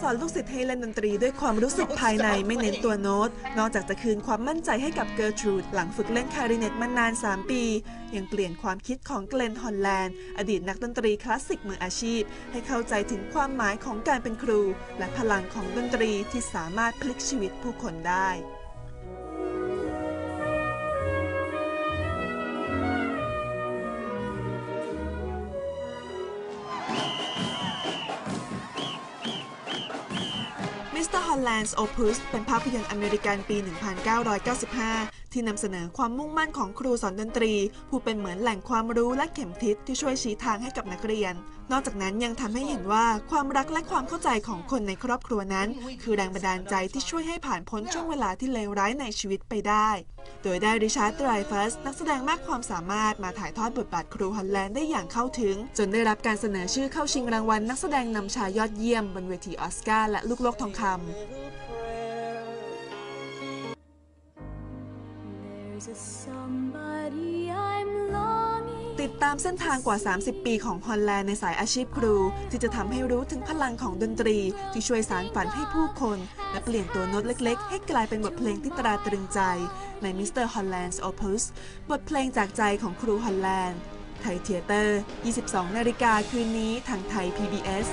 สอนลูกศิษย์ให้เล่นดนตรีด้วยความรู้สึกภายในไม่เน้นตัวโน้ต นอกจากจะคืนความมั่นใจให้กับเกอร์ทรูดหลังฝึกเล่นคาริเนตมานาน 3 ปี ยังเปลี่ยนความคิดของเกลนฮอลแลนด์ อดีตนักดนตรีคลาสสิกมืออาชีพ ให้เข้าใจถึงความหมายของการเป็นครู และพลังของดนตรีที่สามารถพลิกชีวิตผู้คนได้ มิสเตอร์ฮอลแลนด์ Opus เป็นภาพยนตร์อเมริกันปี 1995 ที่นำเสนอความมุ่งมั่นของครูสอนดนตรี ผู้เป็นเหมือนแหล่งความรู้และเข็มทิศที่ช่วยชี้ทางให้กับนักเรียน นอกจากนั้นยังทำให้เห็นว่าความรักและความเข้าใจของคนในครอบครัวนั้น คือแรงบันดาลใจที่ช่วยให้ผ่านพ้นช่วงเวลาที่เลวร้ายในชีวิตไปได้ โดยได้ริชาร์ดไดรฟัสนักแสดงมากความสามารถมาถ่ายทอดบทบาทครูฮอลแลนด์ได้อย่างเข้าถึง จนได้รับการเสนอชื่อเข้าชิงรางวัลนักแสดงนำชายยอดเยี่ยมบนเวทีออสการ์และลูกโลกทองคำ There's a somebody I'm lost. ติดตามเส้นทางกว่า 30 ปีของฮอลแลนด์ในสายอาชีพครู ที่จะทำให้รู้ถึงพลังของดนตรี ที่ช่วยสารฝันให้ผู้คน และเปลี่ยนตัวโน้ตเล็กๆ ให้กลายเป็นบทเพลงที่ตราตรึงใจ ในมิสเตอร์ฮอลแลนด์โอเพสบทเพลงจากใจของครูฮอลแลนด์ไทยเทเตอร์ 22 นาฬิกาคืนนี้ทางไทย PBS